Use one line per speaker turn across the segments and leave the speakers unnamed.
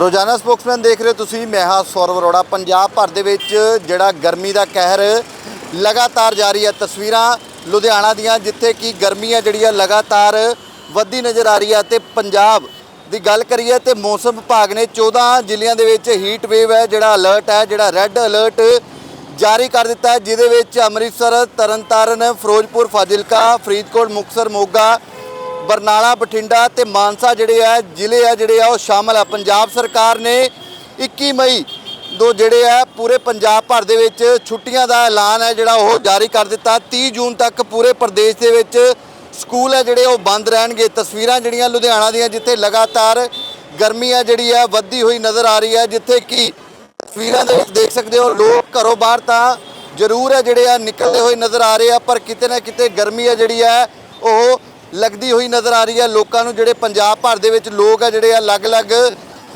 ਰੋਜ਼ਾਨਾ ਸਪੋਕਸਮੈਨ ਦੇਖ ਰਹੇ ਹੋ ਤੁਸੀਂ, ਮੈਂ ਹਾਂ ਸੌਰਵ ਅਰੋੜਾ। ਪੰਜਾਬ ਭਰ ਦੇ ਵਿੱਚ ਜਿਹੜਾ ਗਰਮੀ ਦਾ ਕਹਿਰ ਲਗਾਤਾਰ ਜਾਰੀ ਹੈ, ਤਸਵੀਰਾਂ ਲੁਧਿਆਣਾ ਦੀਆਂ, ਜਿੱਥੇ ਕਿ ਗਰਮੀ ਹੈ ਜਿਹੜੀ ਹੈ ਲਗਾਤਾਰ ਵੱਧਦੀ ਨਜ਼ਰ ਆ ਰਹੀ ਹੈ ਤੇ ਪੰਜਾਬ ਦੀ ਗੱਲ ਕਰੀਏ ਤੇ ਮੌਸਮ ਵਿਭਾਗ ਨੇ 14 ਜ਼ਿਲ੍ਹਿਆਂ ਦੇ ਵਿੱਚ ਹੀਟ ਵੇਵ ਹੈ, ਜਿਹੜਾ ਅਲਰਟ ਹੈ, ਜਿਹੜਾ ਰੈੱਡ ਅਲਰਟ ਜਾਰੀ ਕਰ ਦਿੱਤਾ ਹੈ, ਜਿਹਦੇ ਵਿੱਚ ਅੰਮ੍ਰਿਤਸਰ, ਤਰਨਤਾਰਨ, ਫਿਰੋਜ਼ਪੁਰ, ਫਾਜ਼ਿਲਕਾ, ਫਰੀਦਕੋਟ, ਮੁਕਤਸਰ, ਮੋਗਾ ਬਰਨਾਲਾ, ਬਠਿੰਡਾ ਤੇ ਮਾਨਸਾ ਜਿਹੜੇ ਆ, ਜ਼ਿਲ੍ਹੇ ਆ ਜਿਹੜੇ ਆ, ਉਹ ਸ਼ਾਮਲ ਆ। ਪੰਜਾਬ ਸਰਕਾਰ ਨੇ 21 ਮਈ ਦੋ ਜਿਹੜੇ ਆ, ਪੂਰੇ ਪੰਜਾਬ ਭਰ ਦੇ ਵਿੱਚ ਛੁੱਟੀਆਂ ਦਾ ਐਲਾਨ ਹੈ ਜਿਹੜਾ ਉਹ ਜਾਰੀ ਕਰ ਦਿੱਤਾ। 30 ਜੂਨ ਤੱਕ ਪੂਰੇ ਪ੍ਰਦੇਸ਼ ਦੇ ਵਿੱਚ ਸਕੂਲ ਹੈ ਜਿਹੜੇ, ਉਹ ਬੰਦ ਰਹਿਣਗੇ। ਤਸਵੀਰਾਂ ਜਿਹੜੀਆਂ ਲੁਧਿਆਣਾ ਦੀਆਂ, ਜਿੱਥੇ ਲਗਾਤਾਰ ਗਰਮੀ ਆ ਜਿਹੜੀ ਆ, ਵੱਧਦੀ ਹੋਈ ਨਜ਼ਰ ਆ ਰਹੀ ਹੈ, ਜਿੱਥੇ ਕਿ ਤਸਵੀਰਾਂ ਦੇ ਵਿੱਚ ਦੇਖ ਸਕਦੇ ਹੋ, ਲੋਕ ਘਰੋਂ ਬਾਹਰ ਤਾਂ ਜ਼ਰੂਰ ਹੈ ਜਿਹੜੇ ਆ, ਨਿਕਲਦੇ ਹੋਏ ਨਜ਼ਰ ਆ ਰਹੇ ਆ, ਪਰ ਕਿਤੇ ਨਾ ਕਿਤੇ ਗਰਮੀ ਹੈ ਜਿਹੜੀ ਹੈ, ਉਹ ਲੱਗਦੀ ਹੋਈ ਨਜ਼ਰ ਆ ਰਹੀ ਹੈ। ਲੋਕਾਂ ਨੂੰ ਜਿਹੜੇ ਪੰਜਾਬ ਭਰ ਦੇ ਵਿੱਚ ਲੋਕ ਆ, ਜਿਹੜੇ ਆ ਅਲੱਗ-ਅਲੱਗ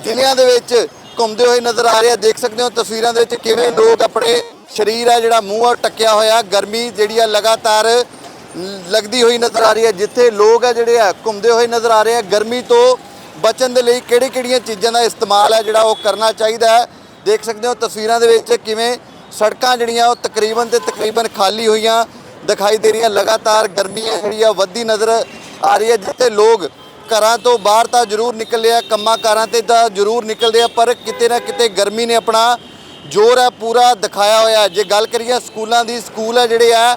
ਜ਼ਿਲ੍ਹਿਆਂ ਦੇ ਵਿੱਚ ਘੁੰਮਦੇ ਹੋਏ ਨਜ਼ਰ ਆ ਰਹੇ ਆ। ਦੇਖ ਸਕਦੇ ਹੋ ਤਸਵੀਰਾਂ ਦੇ ਵਿੱਚ ਕਿਵੇਂ ਲੋਕ ਆਪਣੇ ਸਰੀਰ ਆ, ਜਿਹੜਾ ਮੂੰਹ ਆ ਟੱਕਿਆ ਹੋਇਆ। ਗਰਮੀ ਜਿਹੜੀ ਆ, ਲਗਾਤਾਰ ਲੱਗਦੀ ਹੋਈ ਨਜ਼ਰ ਆ ਰਹੀ ਹੈ। ਜਿੱਥੇ ਲੋਕ ਆ, ਜਿਹੜੇ ਆ, ਘੁੰਮਦੇ ਹੋਏ ਨਜ਼ਰ ਆ ਰਹੇ ਆ। ਗਰਮੀ ਤੋਂ ਬਚਣ ਦੇ ਲਈ ਕਿਹੜੀ-ਕਿਹੜੀਆਂ ਚੀਜ਼ਾਂ ਦਾ ਇਸਤੇਮਾਲ ਹੈ ਜਿਹੜਾ ਉਹ ਕਰਨਾ ਚਾਹੀਦਾ ਹੈ। ਦੇਖ ਸਕਦੇ ਹੋ ਤਸਵੀਰਾਂ ਦੇ ਵਿੱਚ ਕਿਵੇਂ ਸੜਕਾਂ ਜਿਹੜੀਆਂ, ਉਹ ਤਕਰੀਬਨ ਤੇ ਤਕਰੀਬਨ ਖਾਲੀ ਹੋਈਆਂ। ਦਿਖਾਈ ਦੇ ਰਹੀਆਂ, ਲਗਾਤਾਰ ਗਰਮੀ ਹੈ ਜਿਹੜੀ ਆ ਵੱਧਦੀ ਨਜ਼ਰ ਆ ਰਹੀ ਹੈ, ਜਿੱਥੇ ਲੋਕ ਘਰਾਂ ਤੋਂ ਬਾਹਰ ਤਾਂ ਜ਼ਰੂਰ ਨਿਕਲਦੇ ਆ, ਕੰਮਾਂ ਕਾਰਾਂ ਤੇ ਤਾਂ ਜ਼ਰੂਰ ਨਿਕਲਦੇ ਆ, ਪਰ ਕਿਤੇ ਨਾ ਕਿਤੇ ਗਰਮੀ ਨੇ ਆਪਣਾ ਜ਼ੋਰ ਹੈ ਪੂਰਾ ਦਿਖਾਇਆ ਹੋਇਆ ਜੇ ਗੱਲ ਕਰੀਏ ਸਕੂਲਾਂ ਦੀ, ਸਕੂਲ ਹੈ ਜਿਹੜੇ ਆ,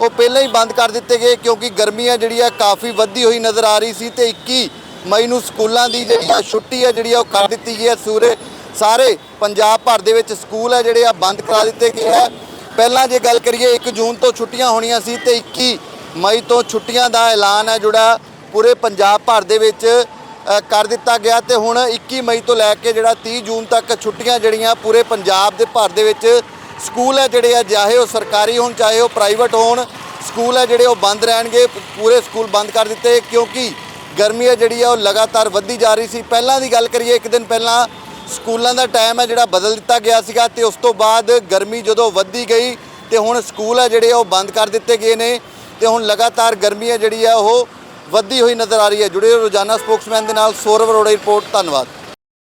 ਉਹ ਪਹਿਲਾਂ ਹੀ ਬੰਦ ਕਰ ਦਿੱਤੇ ਗਏ, ਕਿਉਂਕਿ ਗਰਮੀ ਹੈ ਜਿਹੜੀ ਆ ਕਾਫੀ ਵੱਧਦੀ ਹੋਈ ਨਜ਼ਰ ਆ ਰਹੀ ਸੀ ਤੇ 21 ਮਈ ਨੂੰ ਸਕੂਲਾਂ ਦੀ ਜਿਹੜੀ ਆ ਛੁੱਟੀ ਹੈ ਜਿਹੜੀ ਆ ਉਹ ਕਰ ਦਿੱਤੀ ਗਈ ਹੈ। ਸੂਰੇ ਸਾਰੇ ਪੰਜਾਬ ਭਰ ਦੇ ਵਿੱਚ ਸਕੂਲ ਹੈ ਜਿਹੜੇ ਆ, ਬੰਦ ਕਰਾ ਦਿੱਤੇ ਗਏ ਹੈ ਪਹਿਲਾਂ ਜੇ ਗੱਲ ਕਰੀਏ 1 ਜੂਨ ਤੋਂ ਛੁੱਟੀਆਂ ਹੋਣੀਆਂ ਸੀ ਤੇ 21 ਮਈ ਤੋਂ ਛੁੱਟੀਆਂ ਦਾ ਐਲਾਨ ਹੈ ਜਿਹੜਾ ਪੂਰੇ ਪੰਜਾਬ ਭਰ ਦੇ ਵਿੱਚ ਕਰ ਦਿੱਤਾ ਗਿਆ ਤੇ ਹੁਣ 21 ਮਈ ਤੋਂ ਲੈ ਕੇ ਜਿਹੜਾ 30 ਜੂਨ ਤੱਕ ਛੁੱਟੀਆਂ ਜਿਹੜੀਆਂ ਪੂਰੇ ਪੰਜਾਬ ਦੇ ਭਰ ਦੇ ਵਿੱਚ ਸਕੂਲ ਹੈ ਜਿਹੜੇ ਆ, ਚਾਹੇ ਉਹ ਸਰਕਾਰੀ ਹੋਣ, ਚਾਹੇ ਉਹ ਪ੍ਰਾਈਵੇਟ ਹੋਣ, ਸਕੂਲ ਹੈ ਜਿਹੜੇ ਉਹ ਬੰਦ ਰਹਿਣਗੇ ਪੂਰੇ ਸਕੂਲ ਬੰਦ ਕਰ ਦਿੱਤੇ ਕਿਉਂਕਿ ਗਰਮੀ ਹੈ ਜਿਹੜੀ ਆ, ਉਹ ਲਗਾਤਾਰ ਵੱਧਦੀ ਜਾ ਰਹੀ ਸੀ। ਪਹਿਲਾਂ ਦੀ ਗੱਲ ਕਰੀਏ, ਇੱਕ ਦਿਨ ਪਹਿਲਾਂ ਸਕੂਲਾਂ ਦਾ ਟਾਈਮ ਹੈ ਜਿਹੜਾ ਬਦਲ ਦਿੱਤਾ ਗਿਆ ਸੀਗਾ ਤੇ ਉਸ ਤੋਂ ਬਾਅਦ ਗਰਮੀ ਜਦੋਂ ਵੱਧਦੀ ਗਈ ਤੇ ਹੁਣ ਸਕੂਲ ਹੈ ਜਿਹੜੇ ਆ ਉਹ ਬੰਦ ਕਰ ਦਿੱਤੇ ਗਏ ਨੇ ਤੇ ਹੁਣ ਲਗਾਤਾਰ ਗਰਮੀ ਹੈ ਜਿਹੜੀ ਆ ਉਹ ਵੱਧਦੀ ਹੋਈ ਨਜ਼ਰ ਆ ਰਹੀ ਹੈ। ਜੁੜੇ ਰਹੋ ਰੋਜ਼ਾਨਾ ਸਪੋਕਸਮੈਨ ਦੇ ਨਾਲ, ਸੌਰਵ ਅਰੋੜਾ ਰਿਪੋਰਟ, ਧੰਨਵਾਦ।